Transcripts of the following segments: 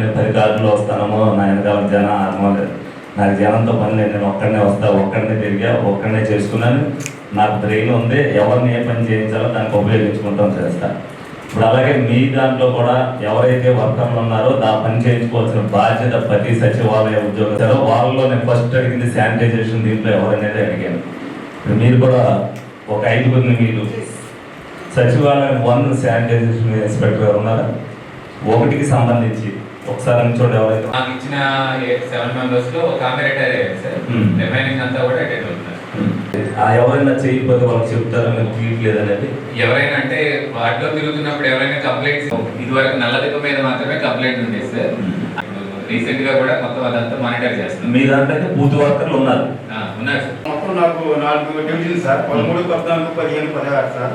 నేను పది కార్డులో వస్తానమో నా వెనకాల జనం ఆత్మలేదు నాకు జనంతో పని లేదు నేను ఒక్కడనే వస్తా ఒక్కడనే తిరిగా ఒక్కడనే చేసుకున్నాను. నాకు బ్రెయిన్ ఉంది ఎవరిని ఏ పని చేయించాలో దానికి ఉపయోగించుకుంటాం చేస్తా. ఇప్పుడు అలాగే మీ దాంట్లో కూడా ఎవరైతే వర్కర్లు ఉన్నారో దా పని చేయించుకోవాల్సిన బాధ్యత ప్రతి సచివాలయ ఉద్యోగస్తారో వాళ్ళలో నేను ఫస్ట్ అడిగింది శానిటైజేషన్ దీంట్లో ఎవరనేది అడిగాను. ఇప్పుడు మీరు కూడా ఒక ఐదుగురిని మీరు సచివాలయం వన్ శానిటైజేషన్ ఇన్స్పెక్టర్ గారు ఉన్నారా? ఒకటికి సంబంధించి. ఒకసారి నుంచోండి ఎవరైతే నాకు ఇచ్చిన సెవెన్ మెంబర్స్లో ఒక ఆమె రిటైర్ అయ్యారు సార్. Hmm. రిమైనింగ్ అంతా కూడా అటెండ్ అవుతున్నారు ఆ ఎవరైనా చేయకపోతే వాళ్ళకి చెప్తారా? మీరు తీయట్లేదు అనేది ఎవరైనా అంటే వాటిలో తిరుగుతున్నప్పుడు ఎవరైనా కంప్లైంట్స్ ఇదివరకు నల్లదిక మీద మాత్రమే కంప్లైంట్ ఉండేది సార్. రీసెంట్గా కూడా మొత్తం అదంతా మానిటర్ చేస్తున్నాం. మీ దాంట్లో అయితే పూర్తి వర్కర్లు ఉన్నారు. ఆ, ఉన్నారు సార్. మొత్తం నాకు నాలుగు డివిజన్ సార్. పదమూడు పద్నాలుగు పదిహేను పదహారు సార్.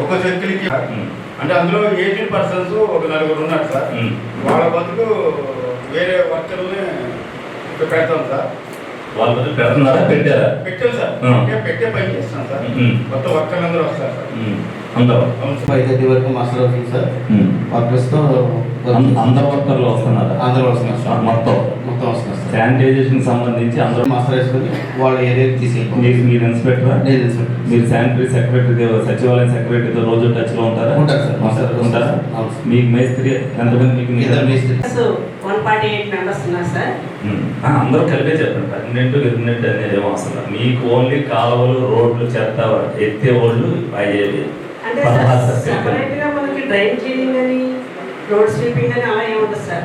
ఒక సర్కిల్కి. అంటే అందులో ఎయిటీన్ పర్సన్స్ ఒక నలుగురు ఉన్నారు సార్. వాళ్ళ బదులు వేరే ఇక్కడ పెడతాం సార్. వాళ్ళ బదులు పెడుతున్నారా? పెట్టారా? పెట్టాం సార్. పెట్టే పని చేస్తాం సార్. కొత్త వర్కర్లు అందరూ వస్తారు సార్. అందరూ. ఫైవ్ థర్టీ వరకు మాస్టర్ అవుతుంది సార్. వర్కర్స్తో అం- అందరు వర్కర్లు వస్తున్నారా. అందరూ వస్తున్నారు సార్. మొత్తం. మొత్తం వస్తున్నారు సార్. శానిటైజేషన్ సంబంధించి అందరూ మాస్టర్ వేసుకొని వాళ్ళ ఏరియాకి తీసుకెళ్ళిపోతాం మీరు మీరు ఇన్స్పెక్టరా? లేదు సార్. మీరు శానిటరీ సెక్రటరీ సచివాలయం సెక్రటరీతో రోజు టచ్లో ఉంటారా? ఉంటారు సార్. మాస్టర్ ఉంటారా. మీకు మేస్త్రి ఎంతమంది మీకు ఇద్దరు మేస్త్రి. వన్ ఫార్టీ ఎయిట్ మెంబర్స్ ఉన్నారు సార్. ఉమ్. ఆ, అందరూ కలిపే చెప్పండి. పర్మనెంట్ గిర్నెంట్ అనేది ఏమో అవసరం మీకు ఓన్లీ కాలువలు రోడ్లు చెత్త ఎత్తే వాళ్ళు అయ్యేది అంటే. సెపరేట్గా మనకి డ్రైన్ క్లీనింగ్ అని రోడ్ స్వీపింగ్ అని అలా ఏముండదు సార్.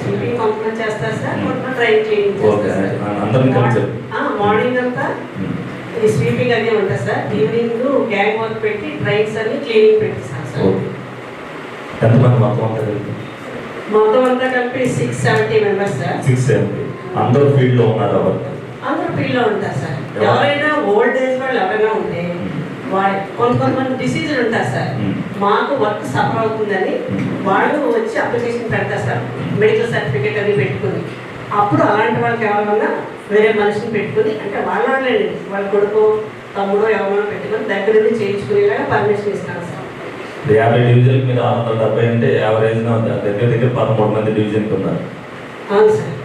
స్వీపింగ్ కొంతమంది చేస్తారు సార్ కొంతమంది డ్రైన్ క్లీనింగ్ చేస్తారు మార్నింగ్ అంతా. ఈ స్వీపింగ్ అది ఉంటుంది సార్. ఈవినింగ్ గ్యాంగ్ వర్క్ పెట్టి డ్రైన్స్ అన్ని క్లీనింగ్ పెట్టిస్తాం సార్. ఎంతమంది మొత్తం మొత్తం అంతా కలిపి six seventy members sir. Six seventy అందరూ ఫీల్డ్లో ఉన్నారు ఎవరు అందరూ ఫీల్డ్లో ఉంటారు సార్. ఎవరైనా ఓల్డ్ ఏజ్ వాళ్ళు ఎవరైనా ఉంటే వాళ్ళ కొంత కొంతమంది డిసీజులు ఉంటారు సార్. మాకు వర్క్ సఫర్ అవుతుందని వాళ్ళు వచ్చి అప్లికేషన్ పెడతారు సార్. మెడికల్ సర్టిఫికేట్ అది పెట్టుకుని. అప్పుడు అలాంటి వాళ్ళకి ఎవరన్నా వేరే మనిషిని పెట్టుకుని అంటే వాళ్ళ వాళ్ళే వాళ్ళ కొడుకు తమ్ముడు ఎవరైనా పెట్టుకుని దగ్గర నుండి చేయించుకునేలాగా పర్మిషన్ ఇస్తాను సార్. యాభై డివిజన్కి మీద ఆరు వందల డెబ్బై అంటే యావరేజ్ దగ్గర దగ్గర పదమూడు మంది డివిజన్కి ఉన్నారు.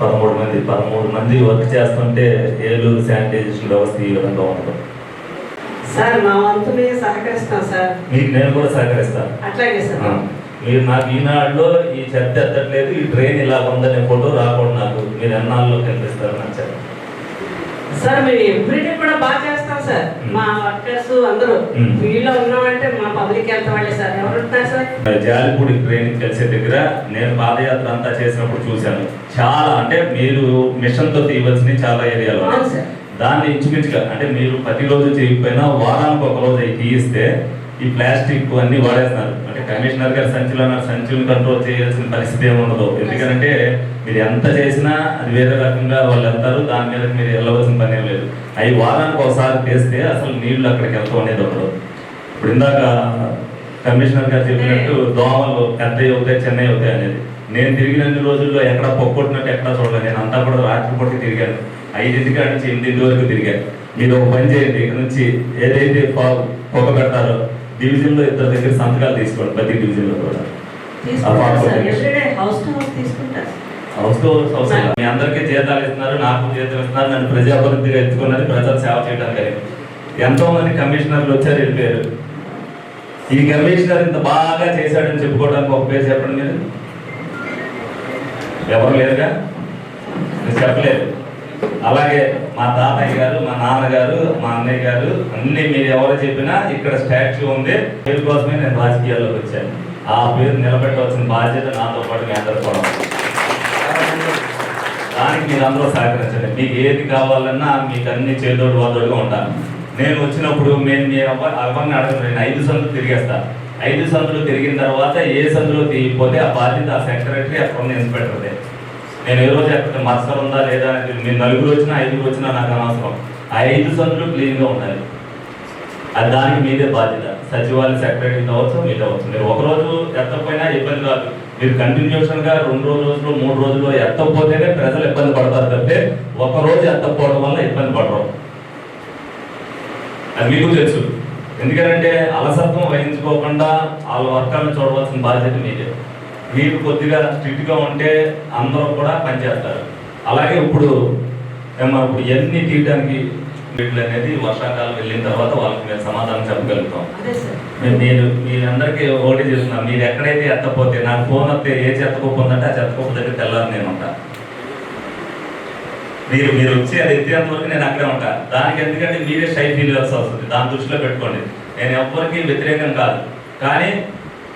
పదమూడు మంది. పదమూడు మంది వర్క్ చేస్తుంటే ఏలూరు శానిటైజేషన్ వ్యవస్థ ఈ విధంగా ఉంటుంది సార్ మా వంతు మేము సహకరిస్తాం సార్. మీకు నేను కూడా సహకరిస్తాను. అట్లాగే సార్. మీరు నాకు ఈనాడులో ఈ చెత్త ఎత్తట్లేదు ఈ ట్రైన్ ఇలా ఉందనే ఫోటో రాకూడదు నాకు మీరు ఎన్నాళ్ళలో కనిపిస్తారు నాకు చెప్పండి. సార్ మేము ఎవ్రీడే కూడా బాగా చేస్తాం సార్. మా వర్కర్స్ అందరూ. వీళ్ళు ఉన్నామంటే మా పబ్లిక్ హెల్త్ వాళ్ళే సార్. ఎవరు ఉంటున్నారు సార్ జాలిపూడి ట్రైన్ కలిసే దగ్గర నేను పాదయాత్ర అంతా చేసినప్పుడు చూశాను. చాలా అంటే మీరు మిషన్తో తీయవలసినవి చాలా ఏరియాలో దాన్ని ఇంచుమించుగా అంటే మీరు ప్రతిరోజు చేయకపోయినా వారానికి ఒక రోజు అవి తీయిస్తే ఈ ప్లాస్టిక్ అన్ని వాడేస్తున్నారు అంటే కమిషనర్ గారు సంచులు అన్నారు సంచులు కంట్రోల్ చేయాల్సిన పరిస్థితి ఏమి ఉండదు. ఎందుకంటే మీరు ఎంత చేసినా అది వేరే రకంగా వాళ్ళు వెళ్తారు దాని మీద మీరు వెళ్ళవలసిన పని ఏం లేదు. అవి వారానికి ఒకసారి తీస్తే అసలు నీళ్ళు అక్కడికి వెళ్తూ ఉండేది ఉండదు. ఇప్పుడు ఇందాక కమిషనర్ గారు చెప్పినట్టు దోమలు పెద్దవి అవుతాయి చిన్నవి అవుతాయి అనేది. నేను తిరిగిన రోజుల్లో ఎక్కడ పొక్కొట్టినట్టు ఎక్కడ చూడలేదు. నేను అంతా కూడా రాత్రి పూట తిరిగాను. ఐదింటి కాడ నుంచి ఎనిమిదింటి వరకు తిరిగాను మీరు ఒక పని చేయండి ఇక్కడ నుంచి ఏదైతే పొగ పెడతారో డివిజన్లో ఇద్దరు దగ్గర సంతకాలు తీసుకోండి ప్రతి డివిజన్లో కూడా. House to house. మీ అందరికీ జీతాలు ఇస్తున్నారు నాకు జీతం ఇస్తున్నారు నన్ను ప్రజాభివృద్ధిగా ఎత్తుకున్నది ప్రజలు సేవ చేయడానికి. ఎంతో మంది కమిషనర్లు వచ్చారు వెళ్ళిపోయారు. ఈ కమిషనర్ ఇంత బాగా చేశాడని చెప్పుకోవడానికి ఒక పేరు చెప్పండి మీరు. ఎవరు లేరుగా? చెప్పలేరు. అలాగే మా తాతయ్య గారు మా నాన్నగారు మా అన్నయ్య గారు అన్ని మీరు ఎవరు చెప్పినా ఇక్కడ స్టాచ్యూ ఉంది. పేరు కోసమే నేను రాజకీయాల్లోకి వచ్చాను. ఆ పేరు నిలబెట్టవలసిన బాధ్యత నాతో పాటు మీ దానికి మీరు అందరూ సహకరించండి. మీకు ఏది కావాలన్నా మీకు అన్ని చేదోడు వాదోడుగా ఉంటాను. నేను వచ్చినప్పుడు నేను మీ అవన్నీ అడగను. నేను ఐదు సందులు తిరిగేస్తాను ఐదు సందులు తిరిగిన తర్వాత ఏ సందులో తీయకపోతే ఆ బాధ్యత ఆ సెక్రటరీ అక్కడ ఉన్న ఇన్స్పెక్టర్దే. నేను ఏ రోజు ఎక్కడ మత్సరం ఉందా లేదా మీరు నలుగురు వచ్చినా ఐదుగురు వచ్చినా నాకు అనవసరం. ఆ ఐదు సందులు క్లీన్గా ఉండాలి. అది దానికి మీదే బాధ్యత. సచివాలయ సెక్రటరీ కావచ్చు మీరు అవ్వచ్చు. మీరు ఒకరోజు ఎత్తకపోయినా ఇబ్బంది కాదు మీరు కంటిన్యూషన్గా రెండు రెండు రోజులు మూడు రోజులు ఎత్తకపోతేనే ప్రజలు ఇబ్బంది పడతారు తప్పితే ఒక రోజు ఎత్తకపోవడం వల్ల ఇబ్బంది పడరు. అది మీకు తెలుసు. ఎందుకంటే అలసత్వం వహించుకోకుండా వాళ్ళ వర్గాలను చూడవలసిన బాధ్యత మీదే. మీరు కొద్దిగా స్ట్రిక్ట్గా ఉంటే అందరూ కూడా పనిచేస్తారు. అలాగే ఇప్పుడు ఇప్పుడు ఎన్ని తీయడానికి వీళ్ళు అనేది వర్షాకాలం వెళ్ళిన తర్వాత వాళ్ళకి మేము సమాధానం చెప్పగలుగుతాం. మీరు మీరందరికీ ఒకటి చేస్తున్నాం మీరు ఎక్కడైతే ఎత్తపోతే నాకు ఫోన్ వస్తే ఏ చెత్తకోపు ఉందంటే ఆ చెత్తకోపు దగ్గర తెల్లారి నేను ఉంటా. మీరు మీరు వచ్చి అది ఎత్తేంత వరకు నేను అక్కడే ఉంటా. దానికి ఎందుకంటే మీరే షై ఫీల్ వస్తుంది. దాని దృష్టిలో పెట్టుకోండి. నేను ఎవ్వరికి వ్యతిరేకం కాదు. కానీ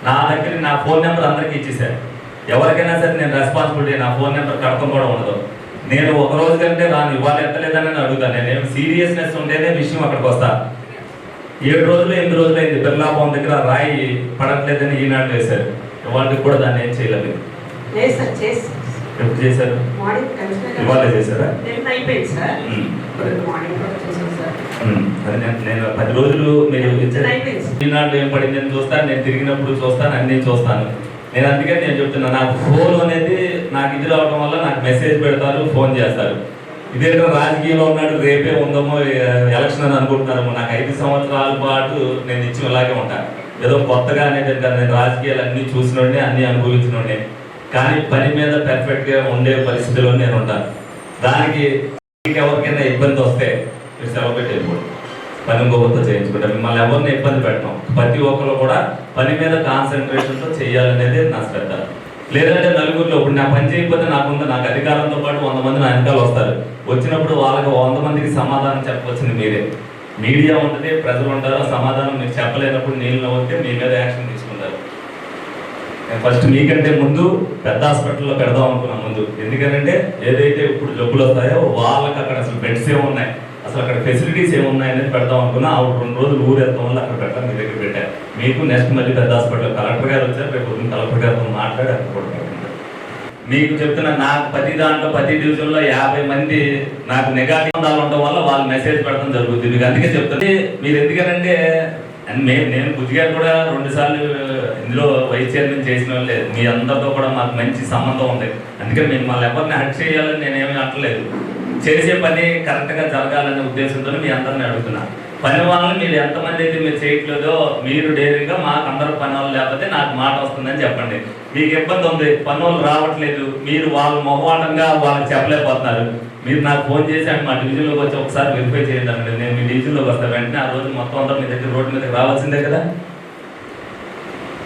నా దగ్గర నా ఫోన్ నెంబర్ అందరికీ ఇచ్చేసాను ఎవరికైనా సరే నేను రెస్పాన్సిబిలిటీ నా ఫోన్ నెంబర్ కడతం కూడా ఉండదు. నేను ఒక రోజు కంటే రాను ఇవాళ ఎత్తలేదని నేను అడుగుతాను నేను సీరియస్నెస్ ఉంటేనే విషయం అక్కడికి వస్తా. ఏడు రోజులు ఎనిమిది రోజులు అయింది బిర్లా భవన్ దగ్గర రాయి పడట్లేదని ఈనాడు వేశారు వాళ్ళకి కూడా దాన్ని ఏం చేయలేదు. ఎప్పుడు చేశారు? ఇవాళ చేశారా? అయిపోయింది సార్. మార్నింగ్ కూడా. అది నేను పది రోజులు మీరు ఈనాడు ఏం పడింది? నేను చూస్తాను నేను తిరిగినప్పుడు చూస్తాను అన్ని చూస్తాను. నేను అందుకే నేను చెప్తున్నా నాకు ఫోన్ అనేది నాకు ఇది రావడం వల్ల నాకు మెసేజ్ పెడతారు ఫోన్ చేస్తారు. ఇదేంటో రాజకీయంలో ఉన్నాడు రేపే ఉందమో ఎలక్షన్ అని అనుకుంటున్నారేమో నాకు ఐదు సంవత్సరాల పాటు నేను ఇచ్చి ఇలాగే ఉంటాను ఏదో కొత్తగా అనేది నేను రాజకీయాలు అన్ని చూసినోడిని అన్ని అనుభవించినోడిని. కానీ పని మీద పెర్ఫెక్ట్గా ఉండే పరిస్థితిలో నేను ఉంటాను. దానికి ఎవరికైనా ఇబ్బంది వస్తే మీరు సెలవు పని ఇంకొకరితో చేయించుకుంటాం మిమ్మల్ని ఎవరిని ఇబ్బంది పెట్టడం ప్రతి ఒక్కరు కూడా పని మీద కాన్సన్ట్రేషన్తో చేయాలనేది నా శ్రద్ధ. లేదంటే నలుగురిలో ఇప్పుడు నా పని చేయకపోతే నాకుంది నాకు అధికారంతో పాటు వంద మంది నా వెనకాల వస్తారు. వచ్చినప్పుడు వాళ్ళకి వంద మందికి సమాధానం చెప్పవలసింది మీరే. మీడియా ఉంటుంది ప్రజలు ఉంటారు. సమాధానం మీరు చెప్పలేనప్పుడు నీళ్ళు నవ్వుతే మీ మీద యాక్షన్ తీసుకుంటారు. ఫస్ట్ మీకంటే ముందు పెద్ద హాస్పిటల్లో పెడదాం అనుకున్నాం ముందు. ఎందుకంటే ఏదైతే ఇప్పుడు జబ్బులు వస్తాయో వాళ్ళకి అక్కడ అసలు బెడ్స్ ఏమున్నాయి అసలు అక్కడ ఫెసిలిటీస్ ఏమున్నాయి అనేది పెడదాం అనుకున్నా ఆవిడ రెండు రోజులు ఊరెత్తాం వల్ల అక్కడ పెట్టాను మీ దగ్గర పెట్టాను మీకు నెక్స్ట్ మళ్ళీ పెద్ద హాస్పిటల్ కలెక్టర్ గారు వచ్చారు రేపు పొద్దున్న కలెక్టర్ గారితో మాట్లాడి అక్కడ కూడా మీకు చెప్తున్న నాకు ప్రతి దాంట్లో ప్రతి డివిజన్లో యాభై మంది నాకు నెగాటివ్ ఉండడం వల్ల వాళ్ళు మెసేజ్ పెడతాం జరుగుతుంది. మీకు అందుకే చెప్తుంది మీరు ఎందుకనంటే అండ్ మేము నేను బుజ్జిగారు కూడా రెండుసార్లు ఇందులో వైస్ చైర్మన్ చేసిన వాళ్ళే. మీ అందరితో కూడా మాకు మంచి సంబంధం ఉంది. అందుకని మిమ్మల్ని ఎవరిని హట్ చేయాలని నేనేమీ అంటలేదు చేసే పని కరెక్ట్గా జరగాలనే ఉద్దేశంతో మీ అందరిని అడుగుతున్నా. పని వాళ్ళని మీరు ఎంతమంది అయితే మీరు చేయట్లేదో మీరు డైరీగా మాకు అందరూ పని వాళ్ళు లేకపోతే నాకు మాట వస్తుందని చెప్పండి. మీకు ఇబ్బంది ఉంది పని వాళ్ళు రావట్లేదు మీరు వాళ్ళ మొహవాటంగా వాళ్ళకి చెప్పలేకపోతున్నారు. మీరు నాకు ఫోన్ చేసి అంటే మా డివిజన్లోకి వచ్చి ఒకసారి వెరిఫై చేయండి నేను మీ డివిజన్లోకి వస్తాను. వెంటనే ఆ రోజు మొత్తం అందరూ మీ దగ్గర రోడ్డు మీదకి రావాల్సిందే కదా?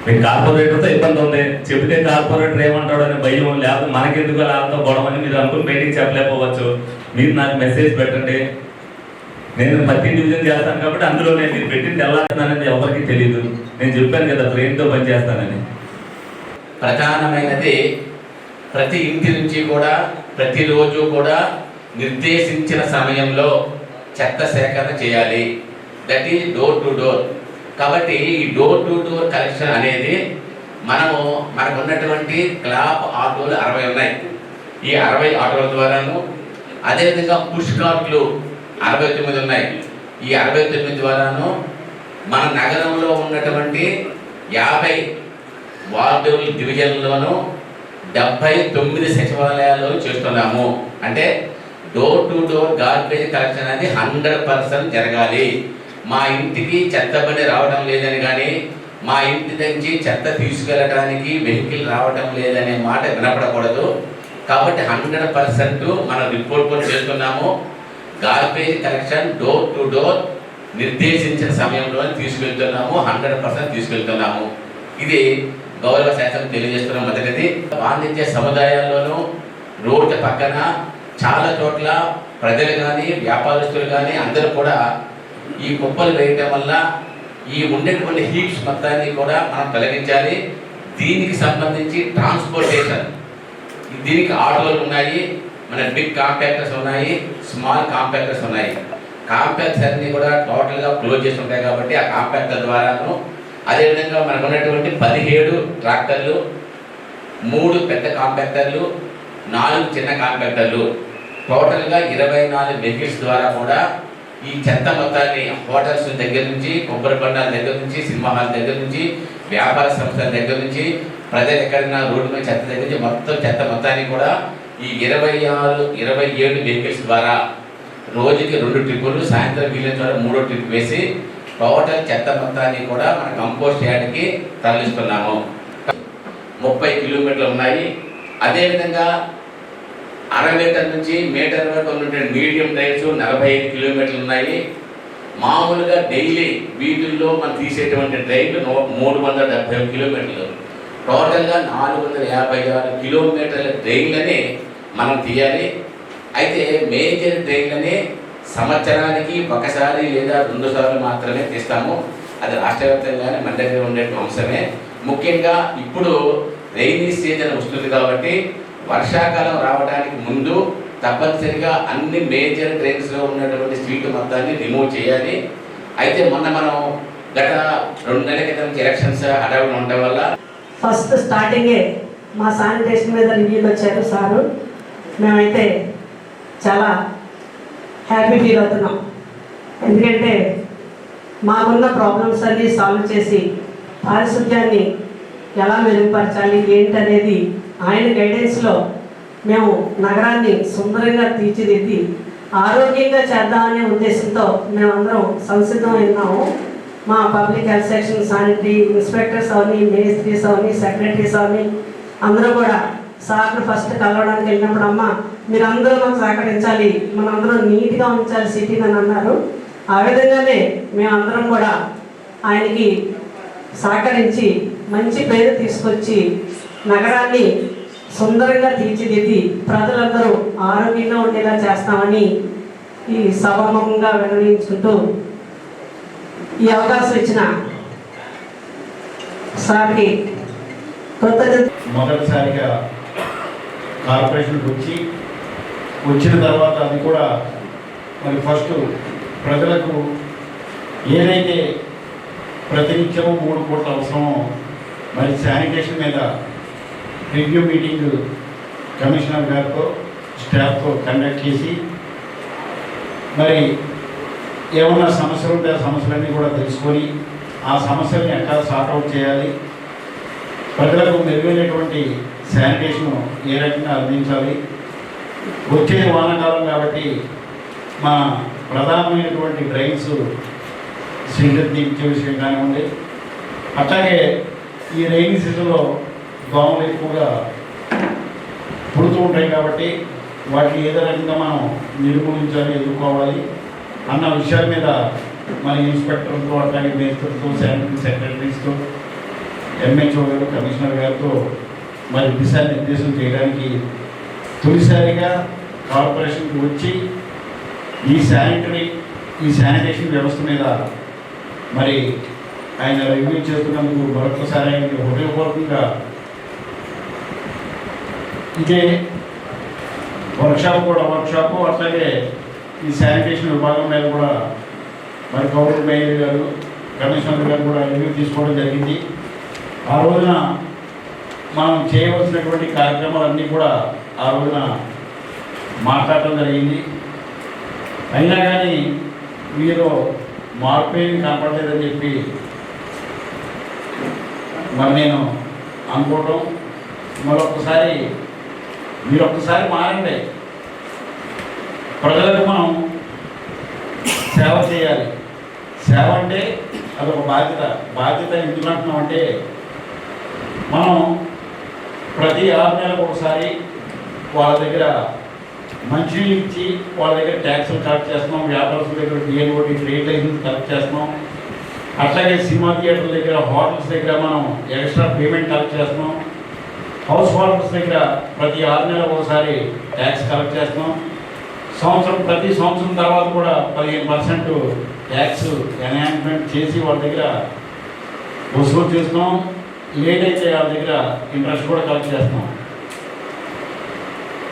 మీకు కార్పొరేటర్తో ఇబ్బంది ఉంది. చెబితే కార్పొరేటర్ ఏమంటాడు అనే భయం లేకపోతే మనకెందుకు వాళ్ళతో గొడవ అని మీరు అనుకుని బయటికి చెప్పలేకపోవచ్చు. మీరు నాకు మెసేజ్ పెట్టండి. నేను ప్రతి డివిజన్ చేస్తాను కాబట్టి అందులో నేను మీరు పెట్టింది వెళ్ళాలనేది ఎవరికి తెలియదు నేను చెప్పాను కదా బ్రెయిన్తో పనిచేస్తానని. ప్రధానమైనది ప్రతి ఇంటి నుంచి కూడా ప్రతిరోజు కూడా నిర్దేశించిన సమయంలో చెత్త సేకరణ చేయాలి. That is door to door కాబట్టి ఈ డోర్ టు డోర్ కలెక్షన్ అనేది మనము మనకు ఉన్నటువంటి క్లాప్ ఆటోలు అరవై ఉన్నాయి. ఈ అరవై ఆటోల ద్వారాను అదేవిధంగా పుష్ కార్డులు అరవై తొమ్మిది ఉన్నాయి. ఈ అరవై తొమ్మిది ద్వారాను మన నగరంలో ఉన్నటువంటి యాభై వార్డు డివిజన్లోనూ డెబ్బై తొమ్మిది సచివాలయాల్లో చేస్తున్నాము. అంటే door to door garbage collection అనేది హండ్రెడ్ పర్సెంట్ జరగాలి. మా ఇంటికి చెత్త బండి రావడం లేదని కానీ మా ఇంటి నుంచి చెత్త తీసుకెళ్ళడానికి వెహికల్ రావడం లేదనే మాట వినపడకూడదు. కాబట్టి హండ్రెడ్ పర్సెంట్ మనం రిపోర్ట్ కూడా చేస్తున్నాము. Garbage collection door to door నిర్దేశించిన సమయంలో తీసుకెళ్తున్నాము. Hundred percent తీసుకెళ్తున్నాము. ఇది గౌరవ శాతం తెలియజేస్తున్న మొదటిది. వాణిజ్య సముదాయాల్లోనూ రోడ్డు పక్కన చాలా చోట్ల ప్రజలు కానీ వ్యాపారస్తులు కానీ అందరూ కూడా ఈ కుప్పలు వేయటం వల్ల ఈ ఉండేటువంటి హీట్స్ మొత్తాన్ని కూడా మనం తొలగించాలి. దీనికి సంబంధించి ట్రాన్స్పోర్టేషన్ దీనికి ఆటోలు ఉన్నాయి మన బిగ్ కాంపాక్టర్స్ ఉన్నాయి స్మాల్ కాంపాక్టర్స్ ఉన్నాయి. కాంపాక్ట్స్ అన్నీ కూడా టోటల్గా క్లోజ్ చేసి ఉంటాయి కాబట్టి ఆ కాంపాక్టర్ ద్వారాను అదేవిధంగా మనకు ఉన్నటువంటి పదిహేడు ట్రాక్టర్లు మూడు పెద్ద కాంపాక్టర్లు నాలుగు చిన్న కాంపాక్టర్లు. టోటల్గా ఇరవై నాలుగు వెహికల్స్ ద్వారా కూడా ఈ చెత్త మొత్తాన్ని హోటల్స్ దగ్గర నుంచి కొబ్బరి బండాల దగ్గర నుంచి సినిమా హాల్ దగ్గర నుంచి వ్యాపార సంస్థల దగ్గర నుంచి ప్రజలు ఎక్కడైనా రోడ్డు మీద చెత్త దగ్గర నుంచి మొత్తం చెత్త మొత్తాన్ని కూడా ఈ ఇరవై ఆరు ఇరవై ఏడు వెహికల్స్ ద్వారా రోజుకి రెండు ట్రిప్పులు సాయంత్రం వీలైన ద్వారా మూడో ట్రిప్ వేసి టోటల్ చెత్త మొత్తాన్ని కూడా మన కంపోస్ట్ యార్డ్కి తరలిస్తున్నాము. ముప్పై కిలోమీటర్లు ఉన్నాయి. అదేవిధంగా అర మీటర్ నుంచి మీటర్ వరకు ఉన్నటువంటి మీడియం డ్రైవ్స్ నలభై ఐదు కిలోమీటర్లు ఉన్నాయి. మామూలుగా డైలీ వీధుల్లో మనం తీసేటువంటి డ్రైవ్ నూ- మూడు వందల డెబ్బై కిలోమీటర్లు. టోటల్గా నాలుగు వందల యాభై ఆరు కిలోమీటర్ల డ్రైన్లని మనం తీయాలి. అయితే మేజర్ డ్రైన్లని సంవత్సరానికి ఒకసారి లేదా రెండు సార్లు మాత్రమే తీస్తాము. అది రాష్ట్ర వ్యాప్తంగానే మన దగ్గర ఉండేటువంటి అంశమే. ముఖ్యంగా ఇప్పుడు రైనీ సీజన్ వస్తుంది కాబట్టి వర్షాకాలం రావడానికి ముందు తప్పనిసరిగా అన్ని మేజర్ డ్రైన్స్లో ఉన్నటువంటి స్ట్రీట్ మొత్తాన్ని రిమూవ్ చేయాలి. అయితే మొన్న మనం గత రెండు నెలల క్రితం ఎలక్షన్స్ హడావుడి ఉండడం వల్ల ఫస్ట్ స్టార్టింగే మా శానిటేషన్ మీద రివ్యూకి వచ్చారు సారు. మేమైతే చాలా హ్యాపీ ఫీల్ అవుతున్నాం. ఎందుకంటే మాకున్న ప్రాబ్లమ్స్ అన్నీ సాల్వ్ చేసి పారిశుద్ధ్యాన్ని ఎలా మెరుగుపరచాలి ఏంటనేది ఆయన గైడెన్స్లో మేము నగరాన్ని సుందరంగా తీర్చిదిద్ది ఆరోగ్యంగా చేద్దామనే ఉద్దేశంతో మేమందరం సంసిద్ధం ఉన్నాము మా public health section sanitary inspectors అవని మేస్త్రీస్ అవని సెక్రటరీస్ అవని అందరూ కూడా సార్ను ఫస్ట్ కలవడానికి వెళ్ళినప్పుడు అమ్మ మీరందరూ మాకు సహకరించాలి మనందరం నీట్గా ఉంచాలి సిటీని అని అన్నారు. ఆ విధంగానే మేమందరం కూడా ఆయనకి సహకరించి మంచి పేరు తీసుకొచ్చి నగరాన్ని సుందరంగా తీర్చిదిద్ది ప్రజలందరూ ఆరోగ్యంగా ఉండేలా చేస్తామని ఈ సభాముఖంగా వెల్లడించుకుంటూ ఈ అవకాశం ఇచ్చిన సార్కి కృతజ్ఞత మొదటిసారిగా కార్పొరేషన్కి వచ్చి వచ్చిన తర్వాత అది కూడా మరి ఫస్ట్ ప్రజలకు ఏదైతే ప్రతినిత్యము మూడు కోట్ల అవసరమో మరి శానిటేషన్ మీద రివ్యూ మీటింగ్ కమిషనర్ గారితో స్టాఫ్తో కండక్ట్ చేసి మరి ఏమన్నా సమస్యలు ఉంటే ఆ సమస్యలన్నీ కూడా తెలుసుకొని ఆ సమస్యల్ని ఎక్కడ సార్ట్అవుట్ చేయాలి? ప్రజలకు మెరుగైనటువంటి శానిటేషన్ ఏ రకంగా అందించాలి? వచ్చే వానాకాలం కాబట్టి మా ప్రధానమైనటువంటి డ్రైన్స్ సింగర్ ఇచ్చే విషయం కానివ్వండి అట్లాగే ఈ రైన్ సీజన్లో దోమలు ఎక్కువగా పుడుతూ ఉంటాయి కాబట్టి వాటిని ఏదో రకంగా మనం నిర్మూలించాలి ఎదుర్కోవాలి? అన్న విషయాల మీద మన ఇన్స్పెక్టర్తో అట్లాగే మేస్టర్తో శానిటరీ సెక్రటరీస్తో ఎంహెచ్ఓ గారు కమిషనర్ గారితో మరి దిశానిర్దేశం చేయడానికి తొలిసారిగా కార్పొరేషన్కి వచ్చి ఈ శానిటరీ ఈ శానిటేషన్ వ్యవస్థ మీద మరి ఆయన రివ్యూ చేస్తున్నందుకు మరొకసారి ఆయనకి హృదయపూర్వకంగా ఇదే వర్క్షాప్ కూడా వర్క్షాప్ అట్లాగే ఈ శానిటేషన్ విభాగం మీద కూడా మరి గౌరవ మేయర్ గారు కమిషనర్ గారు కూడా రివ్యూ తీసుకోవడం జరిగింది. ఆ రోజున మనం చేయవలసినటువంటి కార్యక్రమాలన్నీ కూడా ఆ రోజున మాట్లాడటం జరిగింది. అయినా కానీ మీరు మార్పు ఏమి కనపడలేదని చెప్పి మరి నేను అనుకోవటం. మరొకసారి మీరు ఒక్కసారి మారండి. ప్రజలకు మనం సేవ చేయాలి. సేవ అంటే అదొక బాధ్యత. బాధ్యత ఎందుకు అంటున్నాం అంటే మనం ప్రతి ఆరు నెలలకు ఒకసారి వాళ్ళ దగ్గర మంచినీళ్ళు ఇచ్చి వాళ్ళ దగ్గర ట్యాక్సులు కలెక్ట్ చేస్తున్నాం వ్యాపారస్తుల దగ్గర డిఎన్ఓటి ట్రేడ్ లైసెన్స్ కలెక్ట్ చేస్తున్నాం. అట్లాగే సినిమా థియేటర్ల దగ్గర హోటల్స్ దగ్గర మనం ఎక్స్ట్రా పేమెంట్ కలెక్ట్ చేస్తున్నాం. హౌస్ హోల్డర్స్ దగ్గర ప్రతి ఆరు నెలలకు ఒకసారి ట్యాక్స్ కలెక్ట్ చేస్తున్నాం. సంవత్సరం ప్రతి సంవత్సరం తర్వాత కూడా పదిహేను పర్సెంట్ ట్యాక్స్ ఎన్హాన్స్మెంట్ చేసి వాళ్ళ దగ్గర వసూలు చేస్తున్నాం. లేట్ అయితే వాళ్ళ దగ్గర ఇంట్రెస్ట్ కూడా కలెక్ట్ చేస్తున్నాం.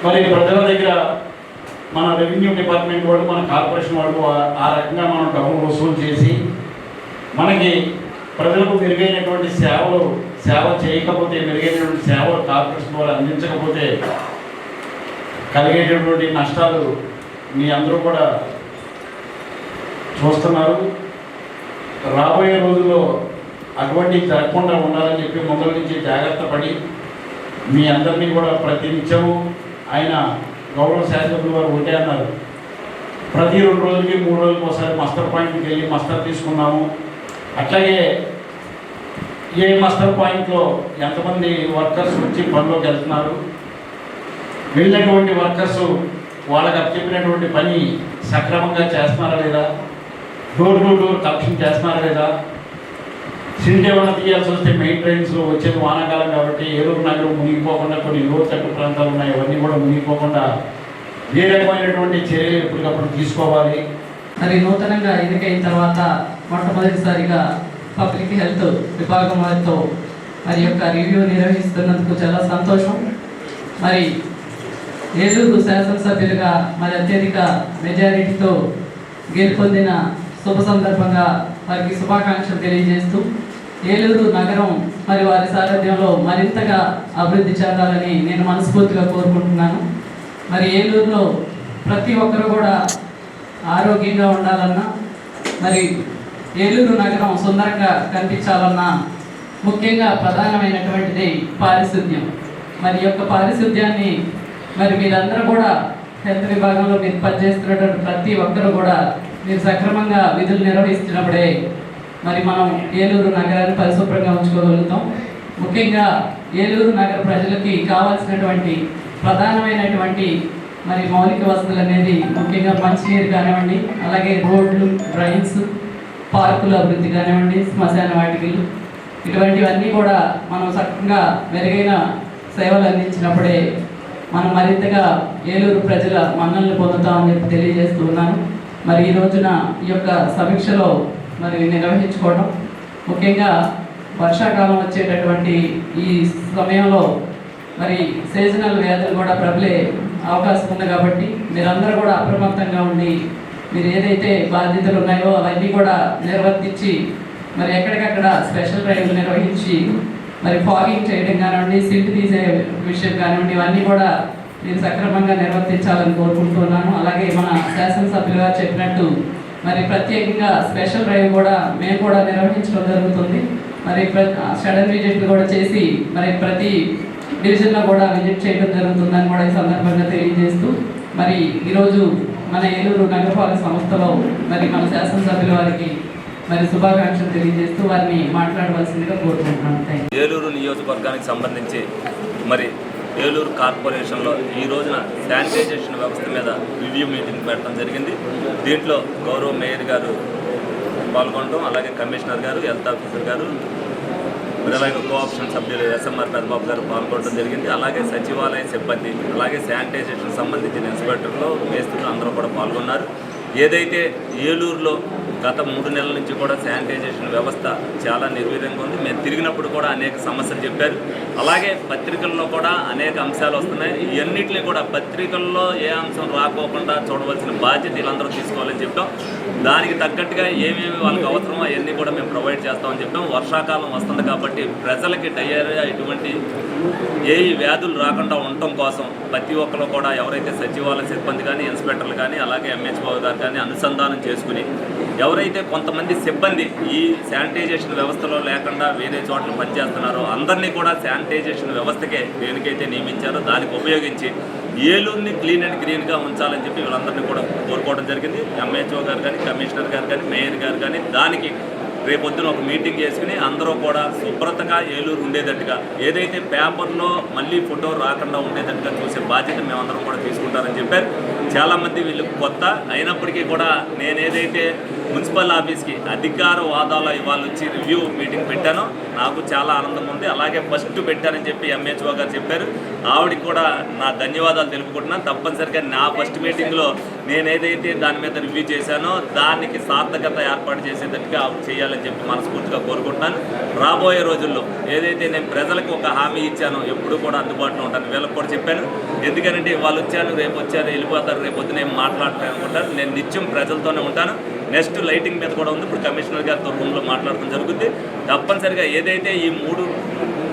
మరి ప్రజల దగ్గర మన రెవెన్యూ డిపార్ట్మెంట్ వాళ్ళు మన కార్పొరేషన్ వాళ్ళు ఆ- రకంగా మనం డబ్బులు వసూలు చేసి మనకి ప్రజలకు మెరుగైనటువంటి సేవలు సేవ చేయకపోతే మెరుగైనటువంటి సేవలు కార్పొరేషన్ వాళ్ళు అందించకపోతే కలిగేటటువంటి నష్టాలు మీ అందరూ కూడా చూస్తున్నారు. రాబోయే రోజుల్లో అటువంటి జరగకుండా ఉండాలని చెప్పి ముందర నుంచి జాగ్రత్త పడి మీ అందరినీ కూడా ప్రతినిత్యము ఆయన గౌరవ శాసనసభ్యులు వారు ఉంటే అన్నారు. ప్రతి రెండు రోజులకి మూడు రోజులకి ఒకసారి మస్టర్ పాయింట్కి వెళ్ళి మస్టర్ తీసుకున్నాము. అట్లాగే ఏ మస్టర్ పాయింట్లో ఎంతమంది వర్కర్స్ వచ్చి పనిలోకి వెళ్తున్నారు? వెళ్ళినటువంటి వర్కర్స్ వాళ్ళకి చెప్పినటువంటి పని సక్రమంగా చేస్తున్నారా లేదా? డోర్ టు డోర్ కలెక్షన్ చేస్తున్నారా లేదా? సిల్ట్ ఏమైనా తీయాల్సి వస్తే మెయిన్ ట్రైన్స్ వచ్చేది వానాకాలం కాబట్టి ఏలూరు నగరం మునిగిపోకుండా కొన్ని లోతట్టు ప్రాంతాలు ఉన్నాయి. అవన్నీ కూడా మునిగిపోకుండా ఏ రకమైనటువంటి చర్యలు ఎప్పటికప్పుడు తీసుకోవాలి? మరి నూతనంగా ఎన్నికైన తర్వాత మొట్టమొదటిసారిగా పబ్లిక్ హెల్త్ విభాగం వారితో మరి యొక్క రివ్యూ నిర్వహిస్తున్నందుకు చాలా సంతోషం. మరి ఏలూరు శాసనసభ్యులుగా మరి అత్యధిక మెజారిటీతో గెలుపొందిన శుభ సందర్భంగా వారికి శుభాకాంక్షలు తెలియజేస్తూ ఏలూరు నగరం మరి వారి సారథ్యంలో మరింతగా అభివృద్ధి చెందాలని నేను మనస్ఫూర్తిగా కోరుకుంటున్నాను. మరి ఏలూరులో ప్రతి ఒక్కరు కూడా ఆరోగ్యంగా ఉండాలన్నా మరి ఏలూరు నగరం సుందరంగా కనిపించాలన్నా ముఖ్యంగా ప్రధానమైనటువంటిది పారిశుద్ధ్యం. మరి యొక్క పారిశుద్ధ్యాన్ని మరి మీరందరూ కూడా హెల్త్ విభాగంలో మీరు పనిచేస్తున్నటువంటి ప్రతి ఒక్కరు కూడా మీరు సక్రమంగా విధులు నిర్వహిస్తున్నప్పుడే మరి మనం ఏలూరు నగరాన్ని పరిశుభ్రంగా ఉంచుకోగలుగుతాం ముఖ్యంగా ఏలూరు నగర ప్రజలకి కావాల్సినటువంటి ప్రధానమైనటువంటి మరి మౌలిక వసతులు అనేది ముఖ్యంగా మంచినీరు కానివ్వండి అలాగే రోడ్లు డ్రైన్స్ పార్కుల అభివృద్ధి కానివ్వండి శ్మశాన వాటికలు ఇటువంటివన్నీ కూడా మనం చక్కగా మెరుగైన సేవలు అందించినప్పుడే మనం మరింతగా ఏలూరు ప్రజల మన్నల్ని పొందుతామని చెప్పి తెలియజేస్తూ ఉన్నాను. మరి ఈ రోజున ఈ యొక్క సమీక్షలో మరి నిర్వహించుకోవడం ముఖ్యంగా వర్షాకాలం వచ్చేటటువంటి ఈ సమయంలో మరి సీజనల్ వ్యాధులు కూడా ప్రబలే అవకాశం ఉంది కాబట్టి మీరందరూ కూడా అప్రమత్తంగా ఉండి మీరు ఏదైతే బాధ్యతలు ఉన్నాయో అవన్నీ కూడా నిర్వర్తించి మరి ఎక్కడికక్కడ స్పెషల్ డ్రైవ్ నిర్వహించి మరి ఫాగింగ్ చేయడం కానివ్వండి సిల్ట్ తీసే విషయం కానివ్వండి ఇవన్నీ కూడా నేను సక్రమంగా నిర్వర్తించాలని కోరుకుంటున్నాను. అలాగే మన శాసనసభ్యులు గారు చెప్పినట్టు మరి ప్రత్యేకంగా స్పెషల్ డ్రైవ్ కూడా మేము కూడా నిర్వహించడం జరుగుతుంది. మరి సడన్ విజిట్లు కూడా చేసి మరి ప్రతి డివిజన్లో కూడా విజిట్ చేయడం జరుగుతుందని కూడా ఈ సందర్భంగా తెలియజేస్తూ మరి ఈరోజు మన ఏలూరు నగరపాలక సంస్థలో మరి మన శాసనసభ్యుల వారికి మరి శుభాకాంక్షలు తెలియజేస్తూ వారిని మాట్లాడవలసిందిగా కోరుకుంటున్నాను. ఏలూరు నియోజకవర్గానికి సంబంధించి మరి ఏలూరు కార్పొరేషన్లో ఈ రోజున శానిటైజేషన్ వ్యవస్థ మీద రివ్యూ మీటింగ్ పెట్టడం జరిగింది. దీంట్లో గౌరవ మేయర్ గారు పాల్గొనడం అలాగే కమిషనర్ గారు హెల్త్ ఆఫీసర్ గారు అలాగే కోఆప్షన్ సభ్యులు ఎస్ఎంఆర్ పెద్దబాబు గారు పాల్గొనడం జరిగింది. అలాగే సచివాలయ సిబ్బంది అలాగే శానిటైజేషన్ సంబంధించిన ఇన్స్పెక్టర్లు మేస్తులు అందరూ కూడా పాల్గొన్నారు. ఏదైతే ఏలూరులో గత మూడు నెలల నుంచి కూడా శానిటైజేషన్ వ్యవస్థ చాలా నిర్వీర్యంగా ఉంది. మేము తిరిగినప్పుడు కూడా అనేక సమస్యలు చెప్పారు. అలాగే పత్రికల్లో కూడా అనేక అంశాలు వస్తున్నాయి. ఇవన్నింటినీ కూడా పత్రికల్లో ఏ అంశం రాకోకుండా చూడవలసిన బాధ్యత వీళ్ళందరూ తీసుకోవాలని చెప్పాం. దానికి తగ్గట్టుగా ఏమేమి వాళ్ళకి అవసరమో అవన్నీ కూడా మేము ప్రొవైడ్ చేస్తామని చెప్పాము వర్షాకాలం వస్తుంది కాబట్టి ప్రజలకి డయేరియా ఇటువంటి ఏ వ్యాధులు రాకుండా ఉండటం కోసం ప్రతి ఒక్కరు కూడా ఎవరైతే సచివాలయ సిబ్బంది కానీ ఇన్స్పెక్టర్లు కానీ అలాగే ఎంహెచ్ఓ గారు కానీ అనుసంధానం చేసుకుని ఎవరైతే కొంతమంది సిబ్బంది ఈ శానిటైజేషన్ వ్యవస్థలో లేకుండా వేరే చోట్ల పనిచేస్తున్నారో అందరినీ కూడా శానిటైజేషన్ వ్యవస్థకే దేనికైతే నియమించారో దానికి ఉపయోగించి ఏలూరుని క్లీన్ అండ్ గ్రీన్గా ఉంచాలని చెప్పి వీళ్ళందరినీ కూడా కోరుకోవడం జరిగింది. ఎంహెచ్ఓ గారు కానీ కమిషనర్ గారు కానీ మేయర్ గారు కానీ దానికి రేపొద్దున ఒక మీటింగ్ చేసుకుని అందరూ కూడా శుభ్రతగా ఏలూరు ఉండేటట్టుగా ఏదైతే పేపర్లో మళ్ళీ ఫోటో రాకుండా ఉండేటట్టుగా చూసే బాధ్యత మేమందరం కూడా తీసుకుంటారని చెప్పారు. చాలామంది వీళ్ళు కొత్త అయినప్పటికీ కూడా నేనేదైతే మున్సిపల్ ఆఫీస్కి అధికార వాదాలో ఇవాళ వచ్చి రివ్యూ మీటింగ్ పెట్టాను. నాకు చాలా ఆనందం ఉంది. అలాగే ఫస్ట్ పెట్టానని చెప్పి ఎంహెచ్ఓ గారు చెప్పారు. ఆవిడకి కూడా నా ధన్యవాదాలు తెలుపుకుంటున్నాను తప్పనిసరిగా నా ఫస్ట్ మీటింగ్లో నేను ఏదైతే దాని మీద రివ్యూ చేశానో దానికి సార్థకత ఏర్పాటు చేసేటట్టుగా ఆవిడ చేయాలని చెప్పి మనస్ఫూర్తిగా కోరుకుంటున్నాను. రాబోయే రోజుల్లో ఏదైతే నేను ప్రజలకు ఒక హామీ ఇచ్చానో ఎప్పుడు కూడా అందుబాటులో ఉంటాను వీళ్ళకి కూడా చెప్పాను. ఎందుకంటే వాళ్ళు వచ్చాను రేపు వచ్చారు వెళ్ళిపోతారు రేపు పొద్దున ఏం మాట్లాడతాను అనుకుంటారు. నేను నిత్యం ప్రజలతోనే ఉంటాను. నెక్స్ట్ లైటింగ్ మీద కూడా ఉంది. ఇప్పుడు కమిషనర్ గారితో రూమ్లో మాట్లాడటం జరుగుతుంది తప్పనిసరిగా ఏదైతే ఈ మూడు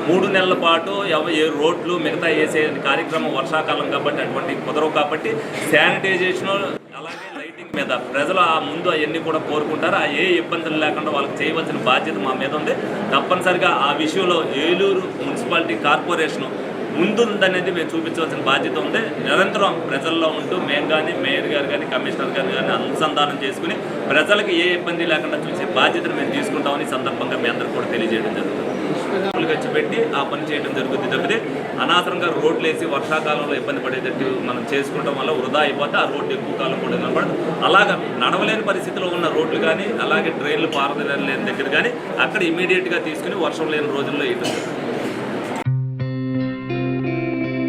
మూడు నెలల పాటు ఎవ ఏ రోడ్లు మిగతా వేసే కార్యక్రమం వర్షాకాలం కాబట్టి అటువంటి కుదరవు కాబట్టి శానిటైజేషన్ అలాగే లైటింగ్ మీద ప్రజలు ఆ ముందు అవన్నీ కూడా కోరుకుంటారు. ఆ ఏ ఇబ్బందులు లేకుండా వాళ్ళకి చేయవలసిన బాధ్యత మా మీద ఉంది. తప్పనిసరిగా ఆ విషయంలో ఏలూరు మున్సిపాలిటీ కార్పొరేషను ముందుందనేది మేము చూపించవలసిన బాధ్యత ఉంది. నిరంతరం ప్రజల్లో ఉంటూ మేము కానీ మేయర్ గారు కానీ కమిషనర్ గారు కానీ అనుసంధానం చేసుకుని ప్రజలకు ఏ ఇబ్బంది లేకుండా చూసే బాధ్యతను మేము తీసుకుంటామని సందర్భంగా మీ అందరికీ కూడా తెలియజేయడం జరుగుతుంది. ఖర్చు పెట్టి ఆ పని చేయడం జరుగుతుంది తప్పితే అనవసరంగా రోడ్లు వేసి వర్షాకాలంలో ఇబ్బంది పడేటట్టు మనం చేసుకోవడం వల్ల వృధా అయిపోతే ఆ రోడ్డు ఎక్కువ కాలం కూడా కనపడదు. అలాగా నడవలేని పరిస్థితిలో ఉన్న రోడ్లు కానీ అలాగే ట్రైన్లు పారదలేని దగ్గర కానీ అక్కడ ఇమీడియట్గా తీసుకుని వర్షం లేని రోజుల్లో వేయడం జరుగుతుంది.